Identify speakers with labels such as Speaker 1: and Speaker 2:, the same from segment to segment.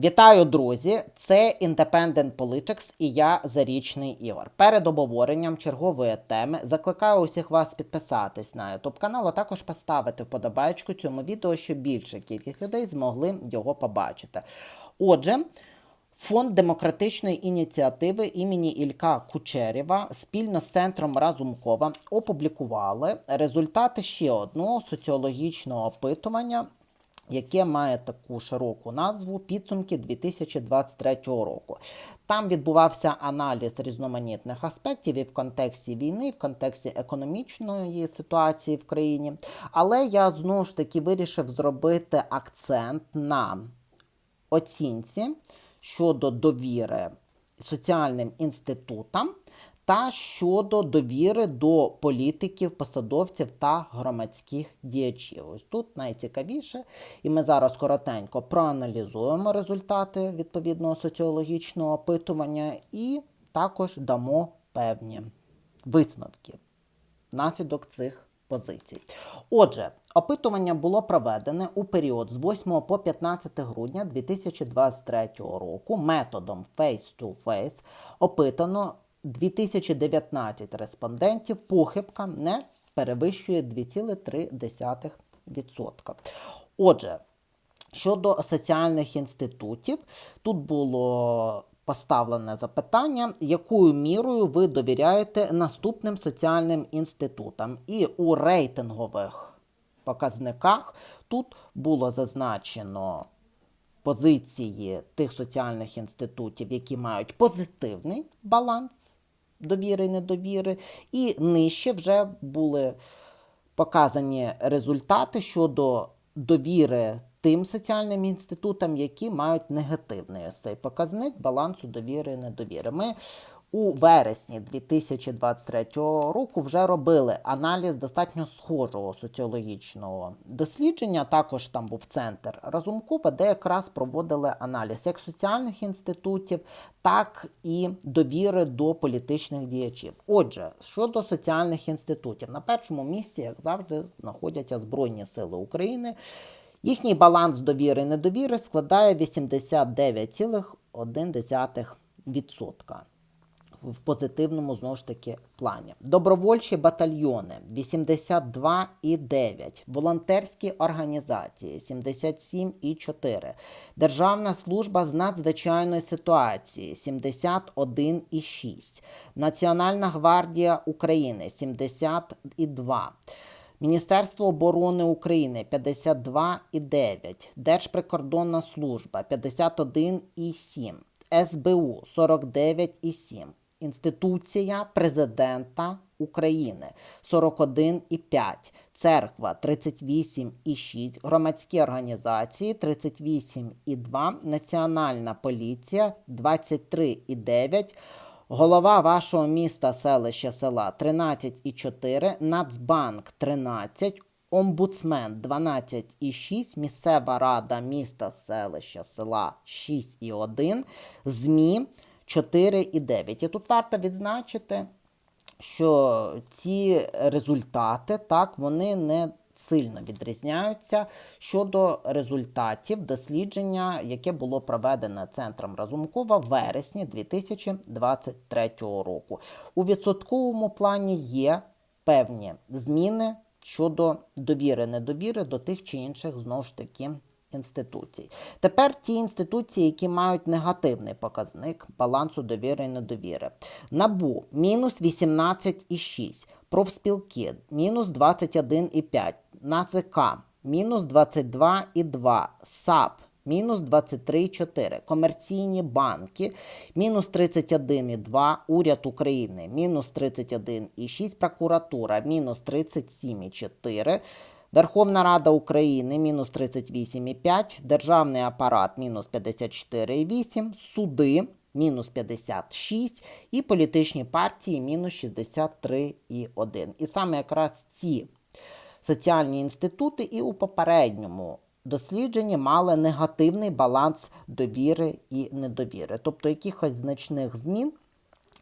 Speaker 1: Вітаю, друзі! Це Independent Politics і я Зарічний Ігор. Перед обговоренням чергової теми закликаю усіх вас підписатись на YouTube канал, а також поставити вподобайку цьому відео, щоб більша кількість людей змогли його побачити. Отже, Фонд демократичної ініціативи імені Ілька Кучерєва спільно з центром Разумкова опублікували результати ще одного соціологічного опитування яке має таку широку назву підсумки 2023 року. Там відбувався аналіз різноманітних аспектів і в контексті війни, і в контексті економічної ситуації в країні. Але я знову ж таки вирішив зробити акцент на оцінці щодо довіри соціальним інститутам та щодо довіри до політиків, посадовців та громадських діячів. Ось тут найцікавіше, і ми зараз коротенько проаналізуємо результати відповідного соціологічного опитування і також дамо певні висновки внаслідок цих позицій. Отже, опитування було проведене у період з 8 по 15 грудня 2023 року методом face-to-face опитано 2019 респондентів похибка не перевищує 2,3%. Отже, щодо соціальних інститутів, тут було поставлене запитання, якою мірою ви довіряєте наступним соціальним інститутам. І у рейтингових показниках тут було зазначено позиції тих соціальних інститутів, які мають позитивний баланс довіри і недовіри, і нижче вже були показані результати щодо довіри тим соціальним інститутам, які мають негативний цей показник балансу довіри і недовіри. Ми у вересні 2023 року вже робили аналіз достатньо схожого соціологічного дослідження. Також там був центр Разумкова, де якраз проводили аналіз як соціальних інститутів, так і довіри до політичних діячів. Отже, щодо соціальних інститутів, на першому місці, як завжди, знаходяться Збройні Сили України. Їхній баланс довіри і недовіри складає 89,1% в позитивному знову ж таки плані. Добровольчі батальйони 82,9, волонтерські організації 77,4, Державна служба з надзвичайної ситуації 71,6, Національна гвардія України 72. Міністерство оборони України 52,9, Держприкордонна служба 51,7, СБУ 49,7, Інституція Президента України. 41,5, Церква 38,6, громадські організації 38,2, Національна поліція 23,9. Голова вашого міста, селища села 13,4, Нацбанк 13, Омбудсмен 12,6, місцева рада міста, селища, села 6,1, ЗМІ 4,9. І тут варто відзначити, що ці результати так, вони не сильно відрізняються щодо результатів дослідження, яке було проведене центром Разумкова в вересні 2023 року. У відсотковому плані є певні зміни щодо довіри недовіри до тих чи інших знову ж таки. Інституцій. Тепер ті інституції, які мають негативний показник балансу довіри і недовіри. НАБУ мінус 18,6, профспілки мінус 21,5, НАЦК мінус 22,2, САП мінус 23,4, комерційні банки мінус 31,2, уряд України мінус 31,6, прокуратура мінус 37,4, Верховна Рада України мінус 38,5, Державний апарат мінус 54,8, суди мінус 56 і політичні партії мінус 63,1. І саме якраз ці соціальні інститути і у попередньому дослідженні мали негативний баланс довіри і недовіри. Тобто якихось значних змін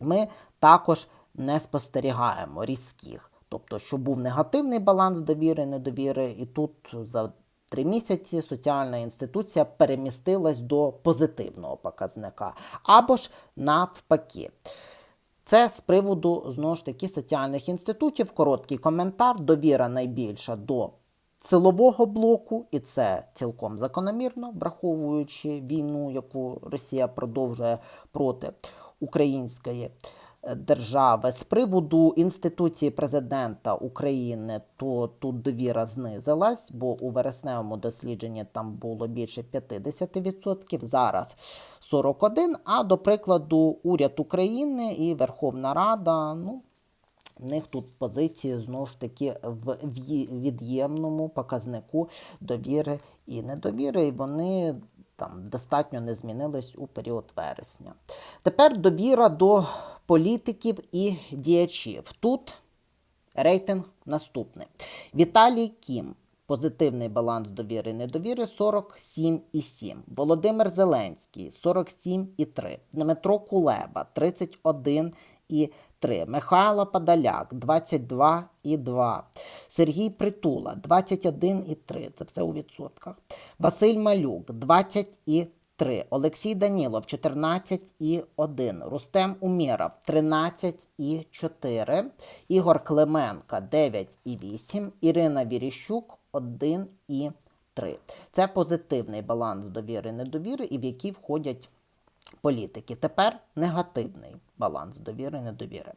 Speaker 1: ми також не спостерігаємо різких. Тобто, що був негативний баланс довіри, недовіри, і тут за три місяці соціальна інституція перемістилась до позитивного показника, або ж навпаки. Це з приводу знову ж таки соціальних інститутів. Короткий коментар. Довіра найбільша до силового блоку, і це цілком закономірно, враховуючи війну, яку Росія продовжує проти української держави. З приводу інституції президента України, то тут довіра знизилась, бо у вересневому дослідженні там було більше 50%, зараз 41%. А до прикладу, уряд України і Верховна Рада, ну. В них тут позиції знову ж таки в від'ємному показнику довіри і недовіри, і вони там достатньо не змінились у період вересня. Тепер довіра до політиків і діячів. Тут рейтинг наступний. Віталій Кім. Позитивний баланс довіри і недовіри 47,7. Володимир Зеленський 47,3. Дмитро Кулеба 31,3. Михайло Подоляк 22,2. Сергій Притула 21,3. Це все у відсотках. Василь Малюк 20,3. 3. Олексій Данілов 14,1. Рустем Умєров 13,4. Ігор Клименко 9,8. Ірина Віріщук 1,3. Це позитивний баланс довіри і і в який входять політики. Тепер негативний баланс довіри недовіри.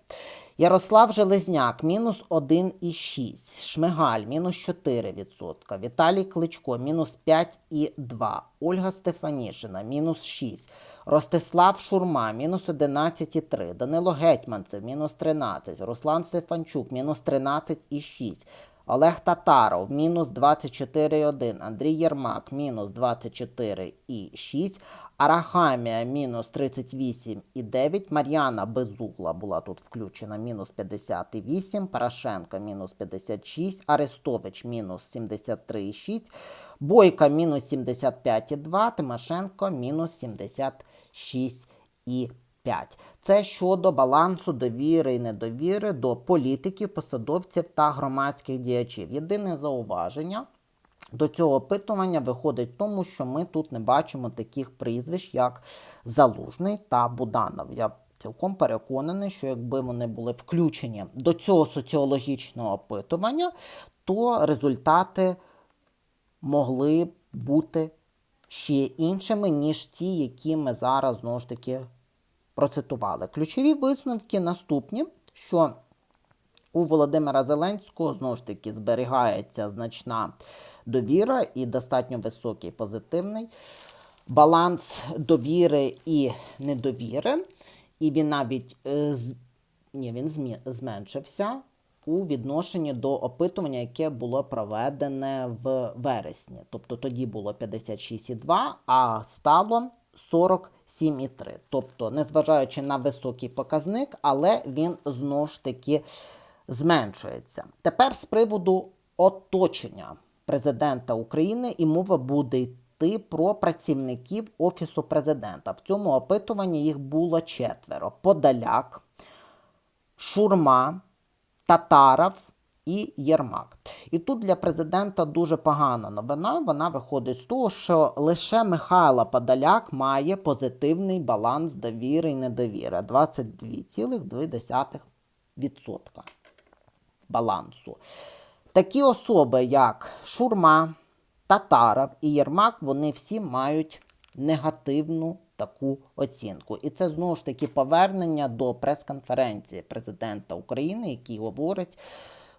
Speaker 1: Ярослав Железняк мінус 1,6, Шмигаль мінус 4%, Віталій Кличко мінус 5,2, Ольга Стефанішина мінус 6, Ростислав Шурма мінус 11,3, Данило Гетьманцев мінус 13, Руслан Стефанчук мінус 13,6, Олег Татаров мінус 24,1, Андрій Єрмак мінус 24,6, Арахамія мінус 38,9, Мар'яна Безугла була тут включена мінус 58, Порошенко мінус 56, Арестович мінус 73,6, Бойка мінус 75,2, Тимошенко мінус 76,5. Це щодо балансу довіри і недовіри до політиків, посадовців та громадських діячів. Єдине зауваження – до цього опитування виходить в тому, що ми тут не бачимо таких прізвищ, як Залужний та Буданов. Я цілком переконаний, що якби вони були включені до цього соціологічного опитування, то результати могли бути ще іншими, ніж ті, які ми зараз знову ж таки процитували. Ключові висновки наступні, що у Володимира Зеленського знову ж таки зберігається значна довіра і достатньо високий позитивний баланс довіри і недовіри. І він навіть е. Ні, він зменшився у відношенні до опитування, яке було проведене в вересні. Тобто тоді було 56,2, а стало 47,3. Тобто, незважаючи на високий показник, але він знову ж таки зменшується. Тепер з приводу оточення президента України і мова буде йти про працівників Офісу президента. В цьому опитуванні їх було четверо: Подоляк, Шурма, Татаров і Єрмак. І тут для президента дуже погана новина. Вона виходить з того, що лише Михайло Подоляк має позитивний баланс довіри і недовіри 22,2% балансу. Такі особи, як Шурма, Татаров і Єрмак, вони всі мають негативну таку оцінку. І це знову ж таки повернення до прес-конференції президента України, який говорить.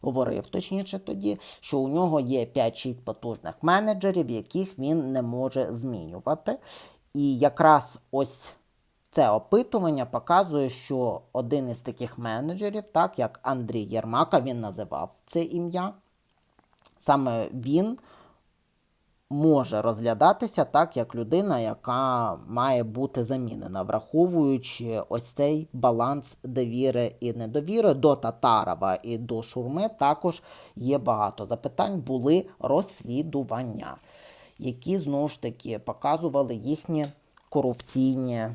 Speaker 1: Говорив точніше тоді, що у нього є 5-6 потужних менеджерів, яких він не може змінювати. І якраз ось це опитування показує, що один із таких менеджерів, так як Андрій Єрмака, він називав це ім'я, саме він може розглядатися так, як людина, яка має бути замінена, враховуючи ось цей баланс довіри і недовіри. До Татарова і до Шурми, також є багато запитань, були розслідування, які знову ж таки показували їхні корупційні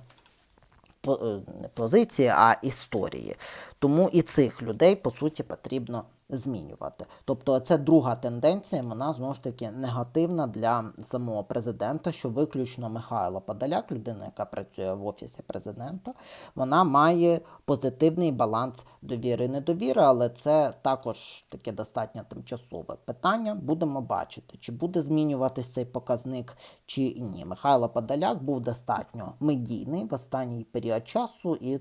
Speaker 1: позиції, а історії. Тому і цих людей, по суті, потрібно змінювати. Тобто, це друга тенденція, вона знову ж таки негативна для самого президента, що виключно Михайло Подоляк, людина, яка працює в офісі президента, вона має позитивний баланс довіри і недовіри, але це також таке достатньо тимчасове питання. Будемо бачити, чи буде змінюватися цей показник, чи ні. Михайло Подоляк був достатньо медійний в останній період часу і.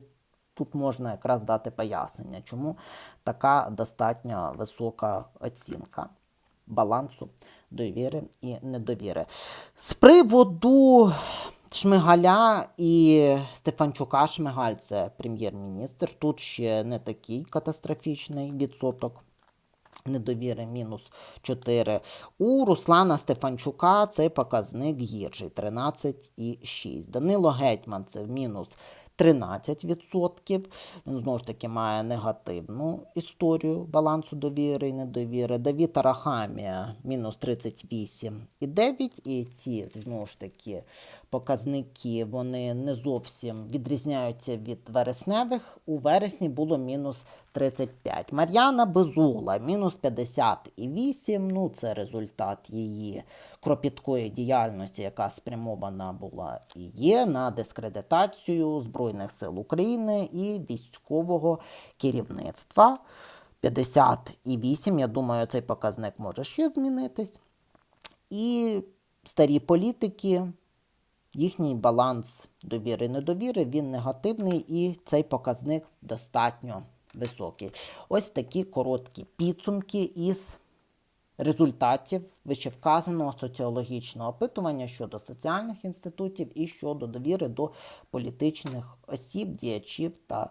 Speaker 1: Тут можна якраз дати пояснення, чому така достатньо висока оцінка балансу довіри і недовіри. З приводу Шмигаля і Стефанчука Шмигаль, це прем'єр-міністр. Тут ще не такий катастрофічний відсоток. Недовіри мінус 4. У Руслана Стефанчука цей показник гірший 13,6. Данило Гетьман це мінус 13%. Він знову ж таки має негативну історію балансу довіри і недовіри. Давід Арахамія мінус 38,9. І ці знову ж таки показники вони не зовсім відрізняються від вересневих. У вересні було мінус 35. Мар'яна Безула мінус 50,8. Ну, це результат її кропіткої діяльності, яка спрямована була і є на дискредитацію Збройних сил України і військового керівництва. 58, я думаю, цей показник може ще змінитись. І старі політики, їхній баланс довіри і недовіри, він негативний, і цей показник достатньо високий. Ось такі короткі підсумки із результатів вищевказаного соціологічного опитування щодо соціальних інститутів і щодо довіри до політичних осіб, діячів та